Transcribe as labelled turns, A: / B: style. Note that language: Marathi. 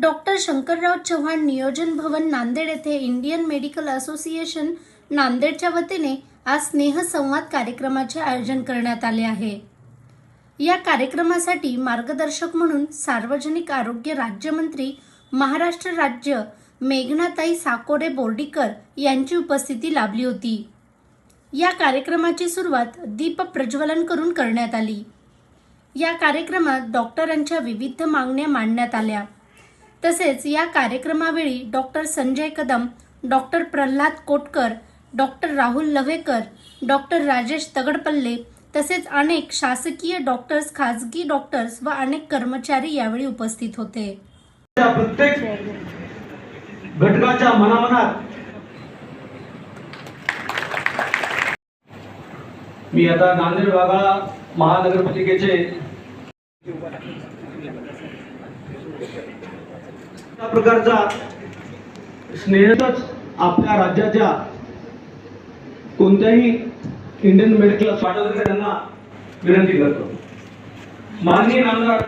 A: डॉक्टर शंकरराव चव्हाण नियोजन भवन नांदेड येथे इंडियन मेडिकल असोसिएशन नांदेडच्या वतीने आज स्नेहसंवाद कार्यक्रमाचे आयोजन करण्यात आले आहे. या कार्यक्रमासाठी मार्गदर्शक म्हणून सार्वजनिक आरोग्य राज्यमंत्री महाराष्ट्र राज्य मेघनाताई साकोरे बोर्डीकर यांची उपस्थिती लाभली होती. या कार्यक्रमाची सुरुवात दीप प्रज्वलन करून करण्यात आली. या कार्यक्रमात डॉक्टरांच्या विविध मागण्या मांडण्यात आल्या. तसेच या कार्यक्रमावेळी doctor Sanjay Kadam doctor Pralhad Kotkar doctor Rahul Lavhekar doctor Rajesh Tagadpalle तसेच अनेक शासकीय डॉक्टर्स खाजगी डॉक्टर्स व अनेक कर्मचारी यावेळी उपस्थित होते.
B: प्रत्येक घटकाच्या मनामनात मी आता नांदेड वाघाळा महानगरपालिकेचे त्या प्रकारचा स्नेहच आपल्या राज्याच्या कोणत्याही इंडियन मेडिकल स्वातंत्र्य त्यांना विनंती करतो. माननीय आमदार